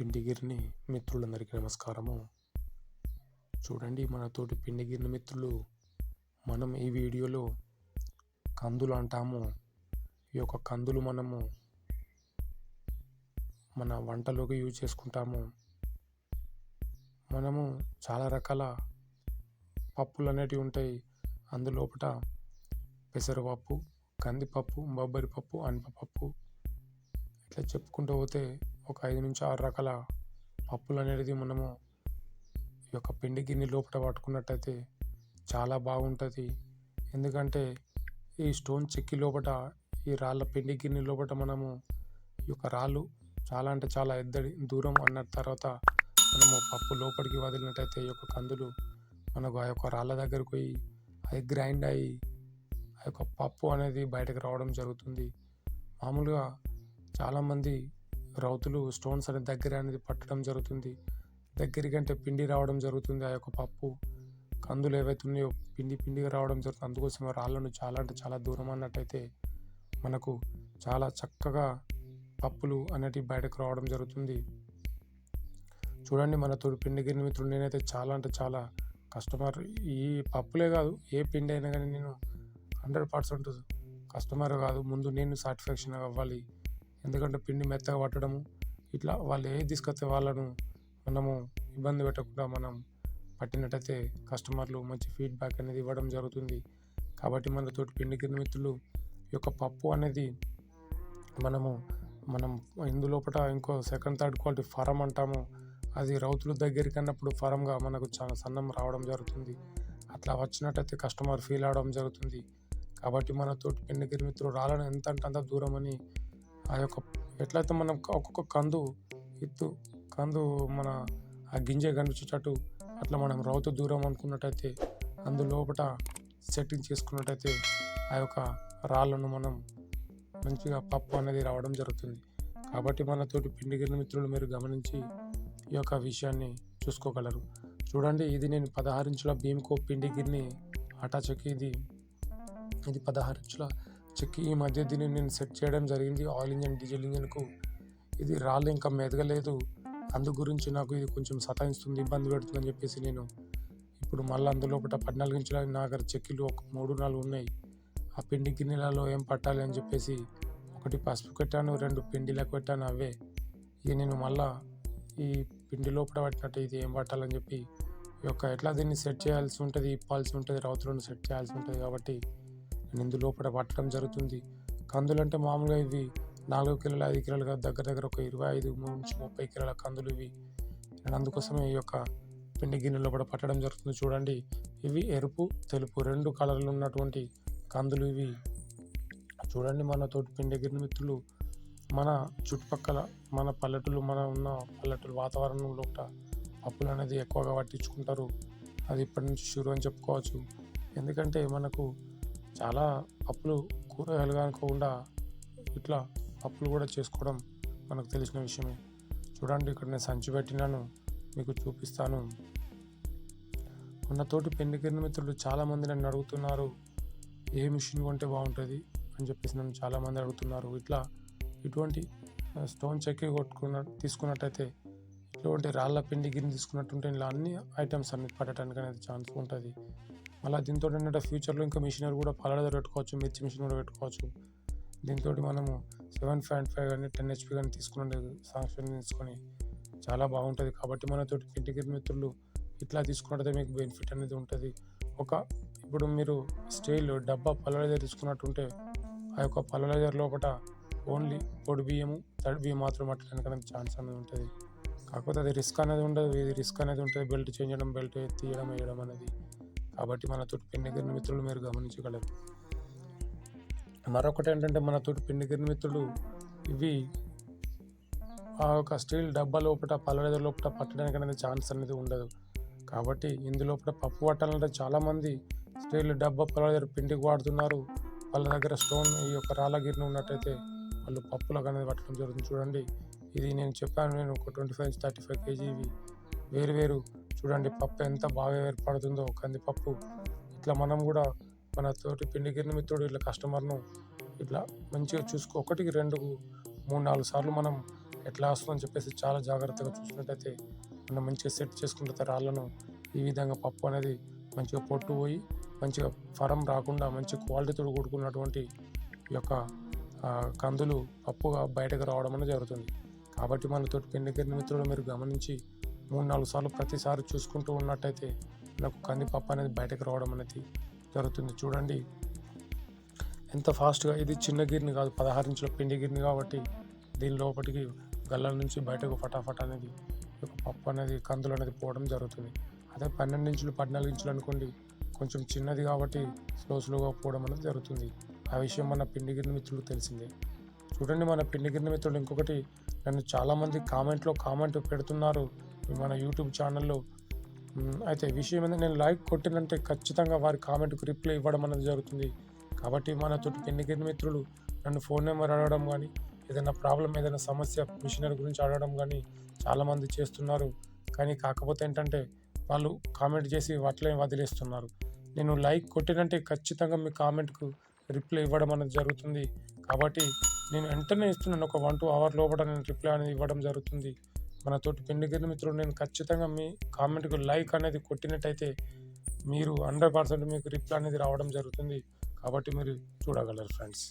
పిండిగిరిని మిత్రులందరికీ నమస్కారము. చూడండి మన తోటి పిండిగిరిని మిత్రులు మనం ఈ వీడియోలో కందులు అంటాము. ఈ యొక్క కందులు మనము మన వంటలోకి యూజ్ చేసుకుంటాము. మనము చాలా రకాల పప్పులు అనేటివి ఉంటాయి. అందులోపట పెసరపప్పు కందిపప్పు బొబ్బరి పప్పు అనపపప్పు ఇట్లా చెప్పుకుంటూ పోతే ఒక ఐదు నుంచి ఆరు రకాల పప్పులు అనేది మనము ఈ యొక్క పిండి గిన్నె లోపల పట్టుకున్నట్టయితే చాలా బాగుంటుంది. ఎందుకంటే ఈ స్టోన్ చెక్కి లోపల ఈ రాళ్ళ పిండి గిన్నె లోపల మనము ఈ యొక్క రాళ్ళు చాలా అంటే చాలా ఎద్దడి దూరం అన్న తర్వాత మనము పప్పు లోపలికి వదిలినట్టయితే ఈ యొక్క కందులు మనకు ఆ యొక్క రాళ్ళ దగ్గరకు పోయి అది గ్రైండ్ అయ్యి ఆ యొక్క పప్పు అనేది బయటకు రావడం జరుగుతుంది. మామూలుగా చాలామంది రౌతులు స్టోన్స్ అనేది దగ్గర అనేది పట్టడం జరుగుతుంది. దగ్గరికి అంటే పిండి రావడం జరుగుతుంది ఆ యొక్క పప్పు. కందులు ఏవైతే ఉన్నాయో పిండి పిండిగా రావడం జరుగుతుంది. అందుకోసం రాళ్ళను చాలా అంటే చాలా దూరం అన్నట్టయితే మనకు చాలా చక్కగా పప్పులు అనేటివి బయటకు రావడం జరుగుతుంది. చూడండి మన తోడు పిండి గిన్నె మిత్రులు నేనైతే చాలా అంటే చాలా కస్టమర్ ఈ పప్పులే కాదు ఏ పిండి అయినా కానీ నేను హండ్రెడ్ పర్సెంట్ కస్టమర్ కాదు. ముందు నేను సాటిస్ఫాక్షన్ అవ్వాలి. ఎందుకంటే పిండి మెత్తగా పట్టడము ఇట్లా వాళ్ళు ఏది తీసుకొస్తే వాళ్ళను మనము ఇబ్బంది పెట్టకుండా మనం పట్టినట్టయితే కస్టమర్లు మంచి ఫీడ్బ్యాక్ అనేది ఇవ్వడం జరుగుతుంది. కాబట్టి మన తోటి పిండి కింద మిత్రులు ఈ యొక్క పప్పు అనేది మనము మనం ఇందులోపట ఇంకో సెకండ్ థర్డ్ క్వాలిటీ ఫరం అంటాము. అది రౌతుల దగ్గరికి అన్నప్పుడు ఫరంగా మనకు చాలా సన్నం రావడం జరుగుతుంది. అట్లా వచ్చినట్టయితే కస్టమర్ ఫీల్ అవడం జరుగుతుంది. కాబట్టి మన తోటి పిండి కింద మిత్రులు రాలని ఎంత అంటే అంత దూరం అని ఆ యొక్క ఎట్లయితే మనం ఒక్కొక్క కందు ఎత్తు కందు మన ఆ గింజ కనిపించేటట్టు అట్లా మనం రౌతు దూరం అనుకున్నట్టయితే అందులోపట సెట్టింగ్ చేసుకున్నట్టయితే ఆ యొక్క రాళ్ళను మనం మంచిగా పప్పు అనేది రావడం జరుగుతుంది. కాబట్టి మన తోటి పిండి గిన్నె మిత్రులు మీరు గమనించి ఈ యొక్క విషయాన్ని చూసుకోగలరు. చూడండి ఇది నేను పదహారు ఇంచుల భీమ్కో పిండి గిన్నె ఆటా చెక్కి ఇది ఇది పదహారు ఇంచుల చెక్కి ఈ మధ్య దీన్ని నేను సెట్ చేయడం జరిగింది. ఆయిల్ ఇంజన్ డీజిల్ ఇంజన్కు ఇది రాళ్ళు ఇంకా మెదగలేదు. అందు గురించి నాకు ఇది కొంచెం సతాయిస్తుంది ఇబ్బంది పెడుతుందని చెప్పేసి నేను ఇప్పుడు మళ్ళీ అందులోపట పద్నాలుగు ఇంచుల నా దగ్గర చెక్కీలు ఒక మూడు నాలుగు ఉన్నాయి. ఆ పిండి గిన్నెలలో ఏం పట్టాలి అని చెప్పేసి ఒకటి పసుపు పెట్టాను రెండు పిండిలకు పెట్టాను అవే. ఇక నేను మళ్ళా ఈ పిండి లోపల పట్టినట్టు ఇది ఏం పట్టాలని చెప్పి ఈ యొక్క ఎట్లా దీన్ని సెట్ చేయాల్సి ఉంటుంది ఇప్పాల్సి ఉంటుంది రౌతులను సెట్ చేయాల్సి ఉంటుంది కాబట్టి నేను లోపల పట్టడం జరుగుతుంది. కందులు అంటే మామూలుగా ఇవి నాలుగు కిలోల ఐదు కిలోలుగా దగ్గర దగ్గర ఒక ఇరవై ఐదు నుంచి ముప్పై కిలోల కందులు ఇవి. నేను అందుకోసమే ఈ యొక్క పిండి గిన్నెలో కూడా పట్టడం జరుగుతుంది చూడండి. ఇవి ఎరుపు తెలుపు రెండు కలర్లు ఉన్నటువంటి కందులు ఇవి. చూడండి మన తోటి పిండి గిన్నె మిత్రులు మన చుట్టుపక్కల మన పల్లెటూరు మన ఉన్న పల్లెటూరు వాతావరణంలో కూడా పప్పులు అనేది ఎక్కువగా పట్టించుకుంటారు. అది ఇప్పటి నుంచి షురు అని చెప్పుకోవచ్చు. ఎందుకంటే మనకు చాలా పప్పులు కూరగాయలు అనుకోకుండా ఇట్లా పప్పులు కూడా చేసుకోవడం మనకు తెలిసిన విషయమే. చూడండి ఇక్కడ నేను సంచి పెట్టినాను మీకు చూపిస్తాను. ఉన్న తోటి పెళ్ళి కింద మిత్రులు చాలామంది నన్ను అడుగుతున్నారు ఏ మిషన్ కొంటే బాగుంటుంది అని చెప్పేసి నన్ను చాలామంది అడుగుతున్నారు. ఇట్లా ఇటువంటి స్టోన్ చెక్కి కొట్టుకున్న తీసుకున్నట్టయితే ఇటువంటి రాళ్ళ పిండి గిన్నె తీసుకున్నట్టుంటే ఇలా అన్ని ఐటమ్స్ అన్ని పడటానికి అనేది ఛాన్స్ ఉంటుంది మళ్ళీ దీంతో ఏంటంటే ఫ్యూచర్లో ఇంకా మిషనరీ కూడా పలాడ పెట్టుకోవచ్చు మిర్చి మిషన్ కూడా పెట్టుకోవచ్చు. దీంతో మనము సెవెన్ పాయింట్ ఫైవ్ కానీ టెన్ హెచ్పి కానీ తీసుకుని సాంక్షన్ తీసుకొని చాలా బాగుంటుంది. కాబట్టి మనతో పిండి మిత్రులు ఇట్లా తీసుకున్నట్టయితే మీకు బెనిఫిట్ అనేది ఉంటుంది. ఒక ఇప్పుడు మీరు స్టైల్ డబ్బా పల్లెజర్ తీసుకున్నట్టుంటే ఆ యొక్క పల్లెజర్ లోపల ఓన్లీ పొడి బియ్యము తడి బియ్యం మాత్రం పట్టడానికి ఛాన్స్ అనేది ఉంటుంది. కాకపోతే అది రిస్క్ అనేది ఉండదు. ఇది రిస్క్ అనేది ఉంటుంది. బెల్ట్ చేంజ్ చేయడం బెల్ట్ తీయడం వేయడం అనేది. కాబట్టి మన తోటి పిండి మిత్రులు మీరు గమనించగలరు. మరొకటి ఏంటంటే మన తోటి పిండి మిత్రులు ఇవి ఆ యొక్క స్టీల్ డబ్బా లోపల పల్లెద లోపల పట్టడానికి అనేది ఛాన్స్ అనేది ఉండదు. కాబట్టి ఇందులోపల పప్పు పట్టాలంటే చాలామంది స్టీల్ డబ్బా పల్లెద పిండికి వాడుతున్నారు. వాళ్ళ దగ్గర స్టోన్ ఈ యొక్క రాళ్ళ ఉన్నట్టయితే వాళ్ళు పప్పులకు అనేది పట్టడం జరుగుతుంది. చూడండి ఇది నేను చెప్పాను నేను ఒక ట్వంటీ ఫైవ్ నుంచి థర్టీ ఫైవ్ కేజీ ఇవి. వేరు వేరు చూడండి పప్పు ఎంత బాగా ఏర్పడుతుందో కందిపప్పు. ఇట్లా మనం కూడా మన తోటి పిండి గిన్నె మిత్రుడు ఇట్లా కస్టమర్ను ఇట్లా మంచిగా చూసుకో. ఒకటికి రెండు మూడు నాలుగు సార్లు మనం ఎట్లా వస్తుందని చెప్పేసి చాలా జాగ్రత్తగా చూసినట్టయితే మనం మంచిగా సెట్ చేసుకుంటే రాళ్ళను ఈ విధంగా పప్పు అనేది మంచిగా పొట్టు పోయి మంచిగా ఫరం రాకుండా మంచి క్వాలిటీతో కూడుకున్నటువంటి ఈ యొక్క కందులు పప్పుగా బయటకు రావడం అనేది జరుగుతుంది. కాబట్టి మన తోటి పిండి గిన్నె మిత్రులు మీరు గమనించి మూడు నాలుగు సార్లు ప్రతిసారి చూసుకుంటూ ఉన్నట్టయితే నాకు కందిపప్పు అనేది బయటకు రావడం అనేది జరుగుతుంది. చూడండి ఎంత ఫాస్ట్గా ఇది చిన్న గిర్ని కాదు పదహారు ఇంచుల పిండి గిర్ని కాబట్టి దీని లోపలికి గల్లల నుంచి బయటకు ఫటాఫట్ అనేది ఒక పప్పు అనేది కందులు అనేది పోవడం జరుగుతుంది. అదే పన్నెండు ఇంచులు పద్నాలుగు ఇంచులు అనుకోండి కొంచెం చిన్నది కాబట్టి స్లో స్లోగా పోవడం అనేది జరుగుతుంది. ఆ విషయం మన పిండి గిర్ని మిత్రులు తెలిసిందే. చూడండి మన పిండి గిర్ని మిత్రులు ఇంకొకటి నన్ను చాలామంది కామెంట్లో కామెంట్ పెడుతున్నారు మన యూట్యూబ్ ఛానల్లో. అయితే విషయం ఏంటంటే నేను లైక్ కొట్టినంటే ఖచ్చితంగా వారి కామెంట్కు రిప్లై ఇవ్వడం అనేది జరుగుతుంది. కాబట్టి మన తోటి పెళ్ళి గిరిని మిత్రులు నన్ను ఫోన్ నెంబర్ అడగడం కానీ ఏదైనా ప్రాబ్లం ఏదైనా సమస్య మిషనరీ గురించి అడగడం కానీ చాలామంది చేస్తున్నారు. కానీ కాకపోతే ఏంటంటే వాళ్ళు కామెంట్ చేసి అట్లే వదిలేస్తున్నారు. నేను లైక్ కొట్టినంటే ఖచ్చితంగా మీ కామెంట్కు రిప్లై ఇవ్వడం అనేది జరుగుతుంది. కాబట్టి నేను వెంటనే ఇస్తున్నాను ఒక వన్ టూ అవర్ లోపల నేను రిప్లై అనేది ఇవ్వడం జరుగుతుంది. మన తోటి పెళ్ళి మిత్రులు నేను ఖచ్చితంగా మీ కామెంట్కు లైక్ అనేది కొట్టినట్టయితే మీరు హండ్రెడ్ పర్సెంట్ మీకు రిప్లై అనేది రావడం జరుగుతుంది. కాబట్టి మీరు చూడగలరు ఫ్రెండ్స్.